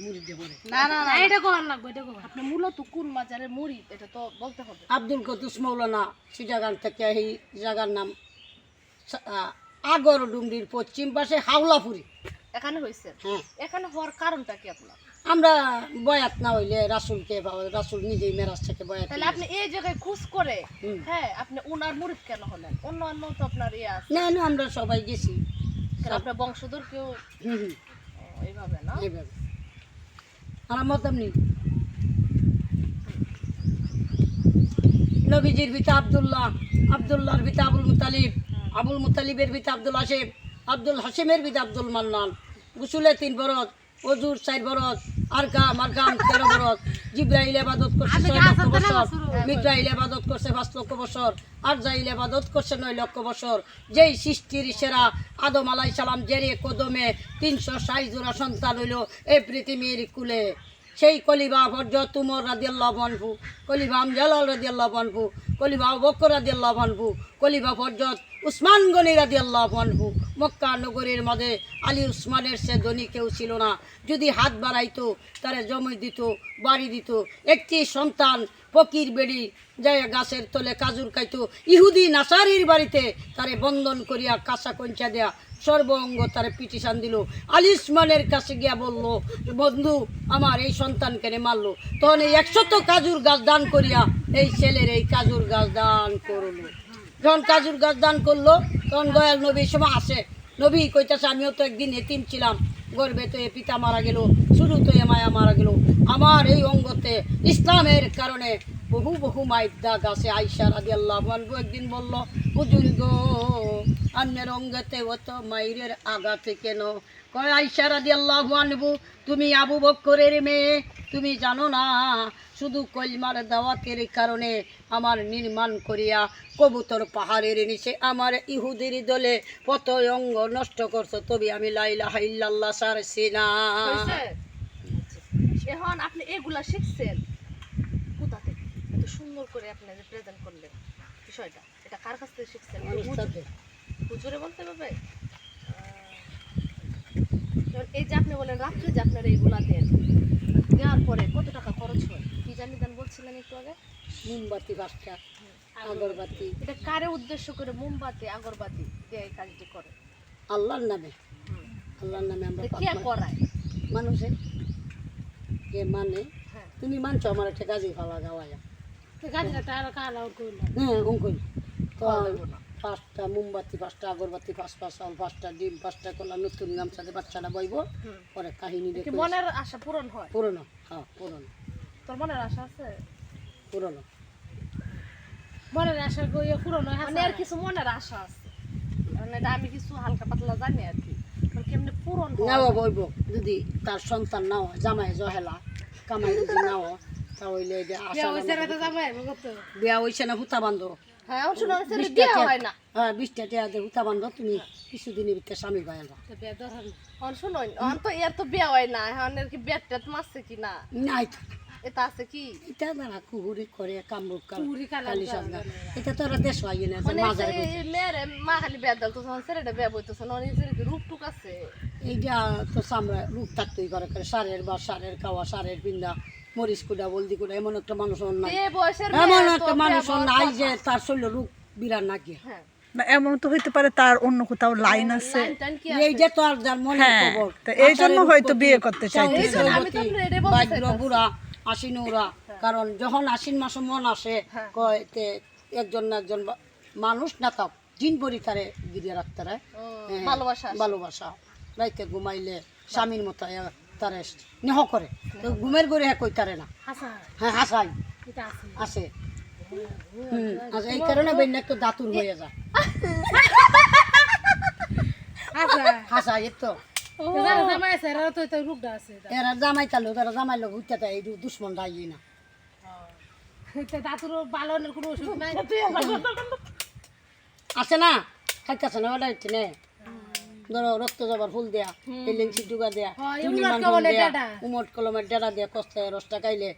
মুড়ি দিয়ে পরে না না। না এটা কোন লাগবে এটা কোন আপনি মূলত কোন মাজারের মুড়ি এটা তো বলতে হবে। আব্দুল কদুস মৌলানা সিটাগান থেকে এই জায়গার নাম আগর ডুমরির পশ্চিম পাশে হাওলাপুরি। এখানে হয়েছে হ্যাঁ। এখানে হওয়ার কারণটা কি আপনার? আমরা বয়াত না হইলে রাসুলকে রাসুল নিজেই মেরাজ থেকে বয়াত তাহলে আপনি এই জায়গায় খুশ করে হুম। হ্যাঁ আপনি উনার মুড়িদ কেন হলেন? অন্য অন্য তো আপনার ইয়ে আছে। না না আমরা সবাই গেছি। আপনার বংশধর কেউ? হুম হুম। এইভাবে না? এইভাবে। আর মতাম নেই নবীজির পিতা আবদুল্লাহ, আবদুল্লাহর পিতা আবুল মুতালিব, আবুল মুতালিবের পিতা আব্দুল হাসেম আব্দুল হাসিমের পিতা আব্দুল মান্নান। গুসুলে তিন বরত অজুর চার বরত আর কাম আর কাম তেরো বরত জিব্রাইল আবাদত করছে ছয় লক্ষ বছর। মিকরাইল আবাদত করছে পাঁচ লক্ষ বছর। আর জাইল আবাদত করছে নয় লক্ষ বছর। যেই সৃষ্টির সেরা আদম আলাই সালাম জেরে কদমে তিনশো ষাট জোড়া সন্তান হইল এই পৃথিবীর কুলে। সেই কলিবা ভর্জ তুমর রাদিয়াল্লাহ বানভু কলিবা আমজালাল রাদিয়াল্লাহ বানভু কলিবা বকর রাদিয়াল্লাহ বানভু কলিবা ভর্জত উসমান গনি রাদিয়াল্লাহ বানভু মক্কা নগরীর মাঝে আলী উসমানের সে ধনী কেউ ছিল না। যদি হাত বাড়াইতো, তারে জমি দিত, বাড়ি দিত, একটি সন্তান ফকির বেড়ি যায় গাছের তলে কাজুর খাইতো, ইহুদি নাসারির বাড়িতে তারে বন্ধন করিয়া কাঁচা কঞ্চা দেয়া সর্বঙ্গ তারে পিটিশান দিল। আলিসমানের কাছে গিয়া বলল বন্ধু, আমার এই সন্তান কেনে মারলো। তখন এই একশত কাজুর গাছ দান করিয়া এই ছেলের এই কাজুর গাছ দান করল। যখন কাজুর গাছ দান করল, তখন দয়াল নবী সময় আসে। নবী কইতাছে, আমিও তো একদিন এতিম ছিলাম, গর্বে তো এ পিতা মারা গেল, শুরু তো এ মায়া মারা গেল। আমার এই অঙ্গতে ইসলামের কারণে বহু বহু মাইর দাগ আছে আইসা রাদি আল্লাহ একদিন বলল, হুজুর গো অন্যের অঙ্গতে অত মাইরের আঘাতে কেন কয় আইসা রাদি আল্লাহ আনবু তুমি আবু বক্করের মেয়ে তুমি জানো না শুধু কলমার দাওয়াতের কারণে আমার নির্মাণ করিয়া কবুতর পাহাড়ের নিচে আমার ইহুদের দলে কত অঙ্গ নষ্ট করছ তবে আমি লাইলা হাইল্লাল্লাহ সারছি না? এখন আপনি এগুলা শিখছেন কোথা থেকে এত সুন্দর করে আপনি প্রেজেন্ট করলেন বিষয়টা এটা কার কাছ থেকে শিখছেন। হুজুরে বলতে পারবে এই যে আপনি বলেন রাত্রে যে আপনারা এইগুলা দেন দেওয়ার পরে কত টাকা খরচ হয়? কি জানি দেন বলছিলেন একটু আগে? মোমবাতি বাসটা আগরবাতি। এটা কারে উদ্দেশ্য করে মোমবাতি আগরবাতি দিয়ে এই কাজটি করে? আল্লাহর নামে। আল্লাহর নামে আমরা কে করায়? মানুষে যে মানে? হ্যাঁ। তুমি মানছো আমার একটা কাজে ভালো গাওয়ায়া। তো গাছটা তার কইল হ্যাঁ অঙ্কুল তো। পাঁচটা মোমবাতি পাঁচটা আগরবাতি পাঁচ পাঁচ চাউল পাঁচটা ডিম পাঁচটা কলা নতুন গামছাতে বাচ্চাটা বইব। পরে কাহিনী মনের আশা পূরণ হয়? পুরনো হ্যাঁ পুরনো তোর মনের আশা আছে? পুরনো মনের আশা কইয়া পুরনো মানে আর কিছু মনের আশা আছে। মানে এটা আমি কিছু হালকা পাতলা জানি আর কি। মানে কেমনে পূরণ হয়? বইব যদি তার সন্তান নাও জামাই জহেলা কামাই যদি নাও তাহলে এই যে আশা বিয়া হইছে না হুতা বান্ধ হ্যাঁ আমার শোনা হয়েছে বিশটা বিয়ে হয় না। হ্যাঁ বিশটা টিয়া দিয়ে হুতা বান্ধ তুমি কিছুদিনের ভিতরে স্বামী পাইবা তো বেদর অন তো এর তো বিয়ে হয় না এখন এর কি বেট টেট মারছে কি না? নাই তো। এটা আছে কি? এটা দ্বারা কুহুরি করে কামরূপ কুহুরি কালি সাজগা এটা তো ওরা দেশ হয় না মানে মাজারে মা খালি বিয়ে দল তো ছেলেটা বিয়ে বইতেছে না রূপ টুক আছে? এইটা তো চামড়া রূপ থাকতেই করে করে সারের বা সারের খাওয়া সারের পিন্দা মরিচ কুড়া বলদি কুড়া এমন একটা মানুষ ওর নাই। এমন একটা মানুষ ওর নাই যে তার শরীর রূপ বিরাট নাকি হ্যাঁ। এমন তো হইতে পারে তার অন্য কোথাও লাইন আছে। লাইন কি এই যে তো আর যার মনে হ্যাঁ, খবর এই জন্য হয়তো বিয়ে করতে চাইতেছে। বুড়া আশ্বিন উড়া কারণ যখন আশ্বিন মাসে মন আসে হ্যাঁ। কয় তে একজন না একজন মানুষ না তাও জিন পরি তারে গিরিয়ে রাখতে ভালোবাসা ভালোবাসা। রাইতে ঘুমাইলে স্বামীর মতো তারে নেহ করে। তো ঘুমের করে হ্যাঁ কই তারে না। হ্যাঁ হাসাই। আছে। হুম আচ্ছা এই কারণে বেন একটু দাতুর হয়ে যায়। হাসাই। তো। জামাই আছে এরা তো তো রূপটা জামাই তালো তারা জামাই লোক উঠতে এই দুশ্মন রাই না। এটা দাঁতুর বালনের কোনো ওষুধ নাই। আছে না? খাইতেছে না? ওটা না। ধরো রক্ত জবার ফুল দেয়া এই ডুগা দেয়া উমট। কলমের ডেরা দেয়া কষ্টে রসটা খাইলে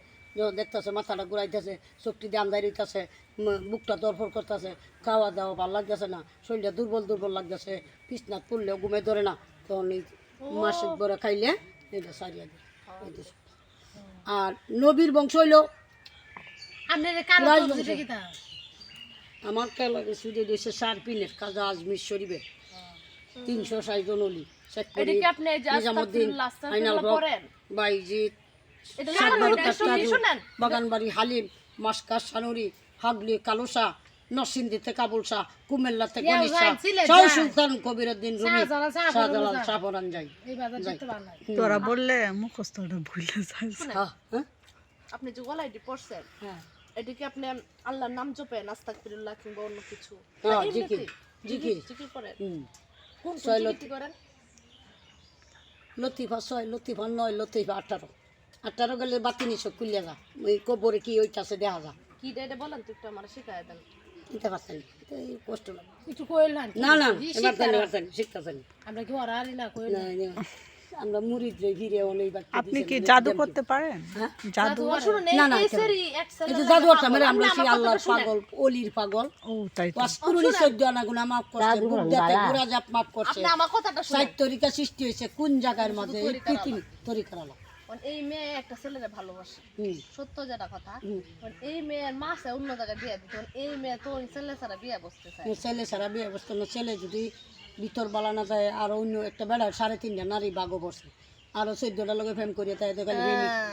দেখতেছে মাথাটা ঘুরাইতেছে চোখটি দিয়ে আন্দাই রইতেছে বুকটা দরফর করতেছে খাওয়া দাওয়া ভালো লাগতেছে না শরীরটা দুর্বল দুর্বল লাগতেছে পিছনাথ পড়লেও ঘুমে ধরে না তখন এই মাসিক বড় খাইলে এটা সারিয়া দেয় আর নবীর বংশ হইল? আমার কেলা সুদে দিয়েছে সারপিনের কাজা আজমির শরীফের তিনশো ষাট জন অলি নিজামুদ্দিন হক বাইজিৎ। বাগানবাড়ি হালিম মাসকার সানুরি হাগলি কালুসা নরসিংদীতে কাবুল শাহ কুমিল্লাতে ইয়া, গণিত শাহ সুলতান কবিরউদ্দিন রুমি শাহজালাল, শাহপরান যাই। তোরা বললে মুখস্থটা ভুলে হ্যাঁ, হ্যাঁ, আপনি যে গলাইটি পড়ছেন হ্যাঁ। এটা কি আপনি আল্লাহর নাম জপেন আস্তাগফিরুল্লাহ কিংবা অন্য কিছু হ্যাঁ? জিকির, জিকির। জিকির করেন হুম। কোন ছয় জিকিরটি করেন? লতিফা ছয় লতিফা নয় লতিফা আঠারো। আঠারো গেলে বাতি নিছ কুলিয়া যা। ওই কবরে কি ওইটাছে দেখা যা। কি এটা বলেন তো একটু আমার শিখাই দেন। দিতে পারছেন এই কষ্ট লাগে কইলেন না না এবার। শিখতেছেন। আমরা কি ওরা না কইলেন আমরা ঘিরে অনেক আপনি কি জাদু করতে পারেন? হ্যাঁ? জাদু? না, না, এই যে জাদু মানে আমরা সেই আল্লাহর পাগল অলির পাগল। ও তাই তো। আনা মাফ করছে বুদ্ধাতে জাপ মাফ করছে। আপনি আমার কথাটা শুনেন। সাইট তরিকা সৃষ্টি হয়েছে কোন জায়গার মধ্যে? এই আলো মানে এই মেয়ে একটা ছেলেরে ভালোবাসে। সত্য যেটা কথা। এই মেয়ের মাসে অন্য জায়গায় বিয়ে দিত। এই মেয়ে তো ছেলে ছাড়া বিয়ে বসতে চায় ছেলে সারা বিয়ে অবস্থা না। ছেলে যদি ভিতর বালা না যায় আর অন্য একটা বেড়া সাড়ে তিনটা নারী বাগো বসে। আরও চোদ্দটা লোকে ফেম করিয়ে তাই তো খালি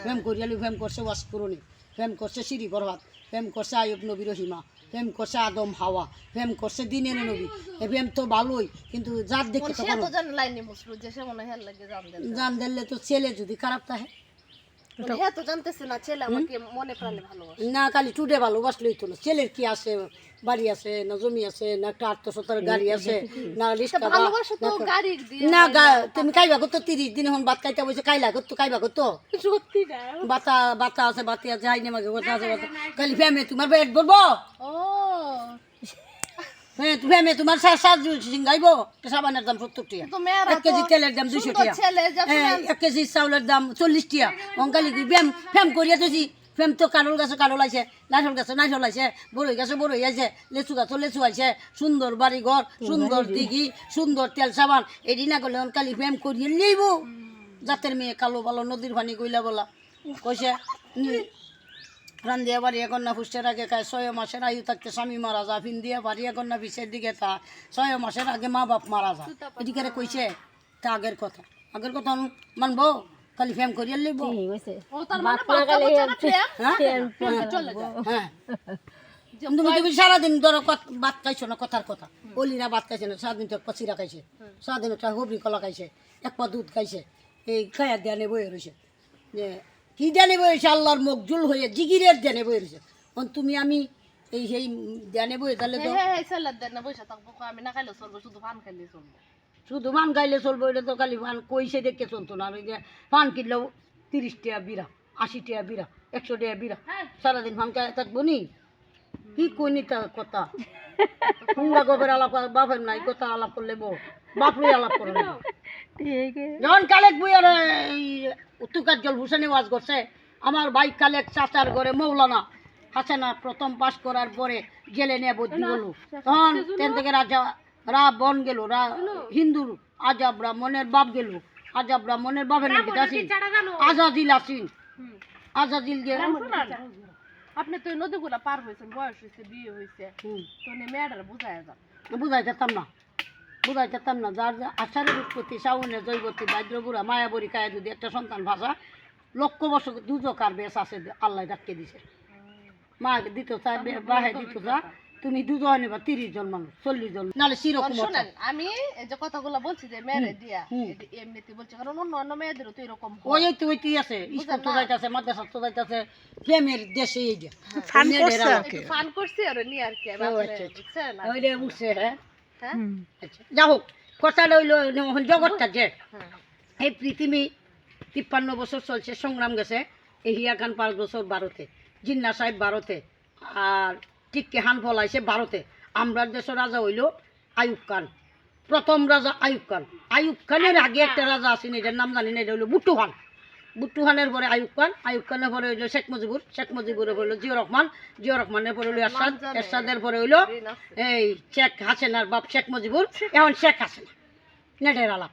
ফেম করিয়ালি ফেম করছে ওয়াসকুরনি ফেম করছে সিঁড়ি পর্বত ফেম করছে আয়ুব নবী হিমা ফেম করছে আদম হাওয়া। ফেম করছে দিনের নবী। ফেম তো ভালোই কিন্তু যার দেখে হয় জান দিলে তো ছেলে যদি খারাপ থাকে। হ্যাঁ জানতেছে না ছেলে আমাকে মনে প্রাণে ভালোবাসে। না খালি টুটে ভালোবাসলেই তো না। ছেলের কি আছে? বাড়ি আছে না জমি আছে না একটা আত্মসত্তার গাড়ি আছে না রিক্সা না তুমি খাইবা করতো তিরিশ দিন এখন ভাত খাইতে বসে খাইলা করতো খাইবা করতো বাতা বাতা আছে বাতি আছে মাগে কথা আছে খালি ফ্যামে তোমার পেট বলব ও। হ্যাঁ ফ্যামে তোমার সাত সাত সিঙ্গাইবো সাবানের দাম সত্তর টিয়া এক কেজি তেলের দাম দুশো টিয়া। হ্যাঁ এক কেজি চাউলের দাম চল্লিশ টিয়া অঙ্কালি কি ফ্যাম ফ্যাম করিয়া তুই ফ্যাম তো কারোল গাছে কারোল আইছে নাইটল গাছে নাইটল আইছে বড়ই গাছে বড়ই আইছে লেচু গাছে লেচু আইছে সুন্দর বাড়ি ঘর সুন্দর দিঘি সুন্দর তেল সাবান। এডি না করলে অনকালি ফ্যাম করিয়ে নেইব জাতের মেয়ে কালো ভালো নদীর পানি কইলা বলা। কইছে উম, রান্দিয়া বাড়ি এখন না ফুসের আগে খায়। ছয় মাসের আয়ু থাকতে স্বামী মারা যা ফিন দিয়া বাড়ি এখন না পিছের দিকে তা ছয় মাসের আগে মা বাপ মারা যা এদিকে কইছে তা আগের কথা। আগের কথা মানবো? খালি ফ্যাম করিয়া লিব ও তার মানে বাচ্চা হ্যাঁ হ্যাঁ। তুমি সারাদিন ধরো কত- ভাত খাইছো না কথার কথা? অলিরা ভাত খাইছে না সারাদিন তো কচিরা খাইছে। সারাদিন একটা হবরি কলা খাইছে এক পা দুধ খাইছে। এই খায়া দেয়ানে বয়ে রয়েছে যে কি জানে বয়ে রয়েছে আল্লাহর মকজুল হয়ে জিগিরের দেয়ানে বয়ে রয়েছে তুমি আমি এই সেই দেয়ানে বয়ে তাহলে তো হ্যাঁ হ্যাঁ আমি না খাইলে চলবো শুধু পান খাইলে চলবো। শুধু পান খাইলে চলবো এটা তো খালি পান কইসে দেখে চলতো না। ওই যে পান কিনলেও তিরিশ টাকা বিরা আশি টাকা বিরা একশো টাকা বিরা সারাদিন পান খাই থাকব নি? কি কইনি তা কথা? হুঙ্গা গোবের আলাপ বাপের নাই কথা আলাপ করলে বউ বাপরে আলাপ করে নেব। যখন কালেক বুয়ার উত্তুকার জল ভূষণে ওয়াজ করছে আমার ভাই কালেক চাচার ঘরে মৌলানা হাসানা প্রথম পাশ করার পরে জেলে নিয়ে বদলি হলো। তখন তেন থেকে রাজা রা বন গেল রা হিন্দুর আজা ব্রাহ্মণের বাপ গেল। আজা ব্রাহ্মণের বাপের নাকি আসিন আজাদিল আসিন আজাদিল গে আপনি তো নদীগুলা পার হয়েছেন বয়স হয়েছে বিয়ে হয়েছে। তো মেয়েটার বুঝায় যান। বুঝাই যেতাম না। বুঝাই যেতাম না যার যে আষাঢ়ের উৎপত্তি শ্রাবণের জৈবতী বাদ্রবুড়া মায়াবরী কায়া যদি একটা সন্তান ভাষা লক্ষ বছর দুজকার বেশ আছে আল্লাহ ডাককে দিছে। মা দিত চা বাহে দিত চা তুমি দুজন বা তিরিশ জন মানুষ চল্লিশ জন নাহলে সিরকম আমি যে কথাগুলো বলছি যে মেয়েরে দিয়া এমনিতে বলছি কারণ অন্য অন্য মেয়েদেরও তো এরকম হয়। ওই তো ওইটি আছে স্কুল তো যাইতেছে মাদ্রাসা তো যাইতেছে প্রেমের দেশে এই যে। ফান করছে। আর করছি আর নিয়ে আর কি আচ্ছা, আচ্ছা। বুঝছেন? ওই উঠছে হ্যাঁ। হ্যাঁ? আচ্ছা যা হোক হইল এখন জগৎটা যে। এই পৃথিবী তিপ্পান্ন বছর চলছে সংগ্রাম গেছে এই হিয়া খান পাঁচ বছর ভারতে জিন্না সাহেব ভারতে আর টিক্কে হান ফলাইছে ভারতে আমরা দেশের রাজা হইল আয়ুব খান প্রথম রাজা আয়ুব খান। আয়ুব খানের আগে একটা রাজা আছেন এটার নাম জানি না এটা হইল বুট্টু খান। বুট্টু খানের পরে আয়ুব খান আয়ুব খানের পরে হইল শেখ মুজিবুর শেখ মুজিবুরের পরে হইল জিয়া রহমান জিয়া রহমানের পরে হইল এরশাদ এরশাদের পরে হইল এই শেখ হাসিনার বাপ শেখ মুজিবুর এখন শেখ হাসিনা নেটের আলাপ।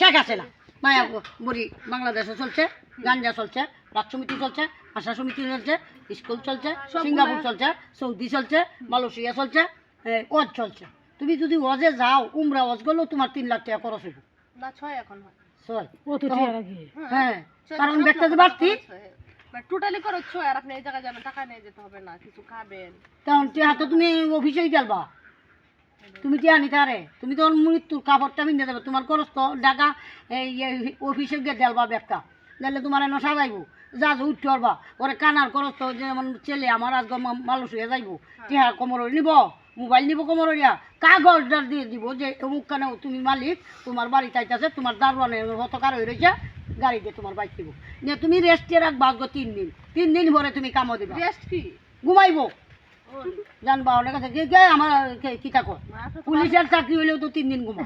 শেখ হাসিনা মায়া বুড়ি বাংলাদেশে চলছে গাঞ্জা চলছে রাজ সমিতি চলছে আশা সমিতি চলছে স্কুল চলছে সিঙ্গাপুর চলছে সৌদি চলছে মালয়েশিয়া চলছে ওয়াজ চলছে। তুমি যদি ওয়াজে যাও উমরা ওয়াজ গেলেও তোমার তিন লাখ টাকা খরচ হবে না ছয় এখন হয়। সবাই ও তো ঠিক আছে। হ্যাঁ কারণ দেখতে যে বাড়তি খরচ হয়। মানে টোটালি খরচ ছয় আর আপনি এই জায়গায় যাবেন টাকা নিয়ে যেতে হবে না কিছু খাবেন। কারণ টিয়া তো তুমি অফিসেই গেলবা। তুমি টিয়া নিতে আরে তুমি তো মৃত্যুর কাপড়টা মিনে দেবে। তোমার খরচ তো টাকা এই এই অফিসে গিয়ে দেলবা ব্যাগটা। দিলে তোমার এনে সাজাইব যা যা উঠতে পারবা। ওরে কানার খরচ তো যেমন ছেলে আমার আজকে মালুস হয়ে যাইব। টিয়া কোমর নিব। মোবাইল নিব কোমর দিয়া কাগজদার দিয়ে দিব যে অমুক কেন তুমি মালিক তোমার বাড়ি চাইতেছে তোমার দারোয়ানের হত কার হয়ে রয়েছে গাড়ি দিয়ে তোমার বাইক দিব নিয়ে তুমি রেস্টে রাখবা আজকে তিন দিন। তিন দিন পরে তুমি কামো দিবা। রেস্ট কি? ঘুমাইবো। জানবা অনেক আছে। কে কে আমার কে- থাকো পুলিশের চাকরি হলেও তো তিন দিন ঘুমা।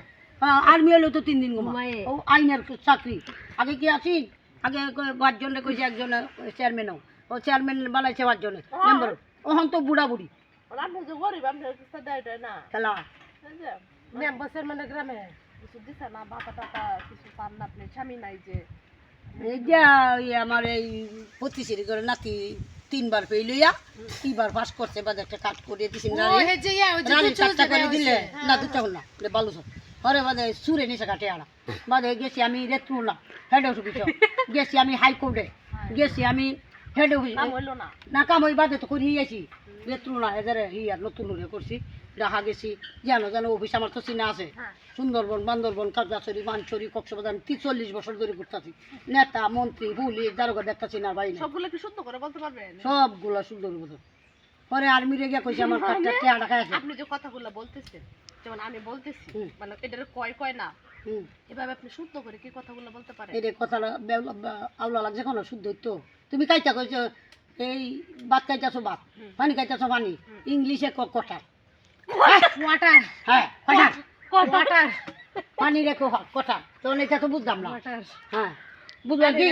আর্মি হলেও তো তিন দিন ঘুমা। ও আইনের চাকরি। আগে কি আছি? আগে পাঁচজনে কইছে একজনে চেয়ারম্যানও ও চেয়ারম্যান বানাইছে পাঁচজনে। মেম্বার ওহন তো বুড়া বুড়ি আপনি যে গরিব আপনার কিছু দেয় না খেলা এই যে, গ্রামে কিছু দিছে না বাবা টাকা কিছু পান না আপনি স্বামী নাই যে এই যে ওই আমার এই পঁচিশের করে নাতি তিনবার পেয়ে লইয়া তিনবার পাস করছে একটা কাট করে দিছি রানী চারটা দিলে না দুটা না বলে সব পরে বাদে সুরে নিচে কাটে আনা বাদে গেছি আমি রেত্রু না হেড অফিস গেছি আমি হাইকোর্টে গেছি আমি হেড অফিস নাম হইল না। না কাম ওই বাদে তো করি গেছি রেত্রু না এদের ইয়ার নতুন করে করছি দেখা গেছি। জানো জানো অফিস আমার তো চিনা আছে। হ্যাঁ। সুন্দরবন বান্দরবন কাকড়াছড়ি মানছড়ি কক্সবাজার আমি চল্লিশ বছর ধরে করতেছি নেতা মন্ত্রী পুলিশ দারোগা দেখতেছি না বাইরে সবগুলো কি শুদ্ধ করে বলতে পারবেন? সবগুলা সুন্দর পরে আর্মি রেগে কইছে আমার কাঠটা টেয়া আছে আপনি যে কথাগুলো বলতেছেন যেমন আমি বলতেছি মানে এটার কয় কয় না এভাবে আপনি শুদ্ধ করে কি কথাগুলো বলতে পারেন? এই রে কথা আউলা লাগছে কোনো শুদ্ধ তো তুমি কাইটা কইছো এই ভাত খাইতেছো ভাত। পানি খাইতেছো পানি ইংলিশে ক কটার ওয়াটার হ্যাঁ কটার ওয়াটার পানি রেখো কটার তো এটা তো বুঝলাম না। ওয়াটার হ্যাঁ বুঝলাম কি?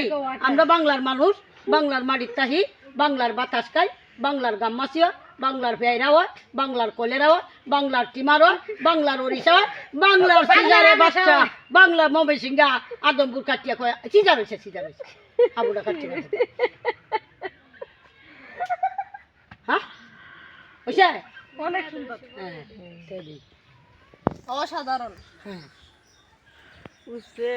আমরা বাংলার মানুষ বাংলার মাটির তাহি বাংলার বাতাস খাই বাংলার গাম্মাসিয়া বাংলার পেয়ারা হয় বাংলার কলেরা হয় বাংলার টিমার হয় বাংলার ওড়িশা বাংলার সিজারে বাচ্চা। বাংলার মবে সিঙ্গা আদমপুর কাটিয়া কয় সিজার হয়েছে সিজার হয়েছে। আবুটা কাটিয়া হ্যাঁ? হয়েছে? অনেক সুন্দর। হ্যাঁ অসাধারণ। হ্যাঁ। বুঝছে?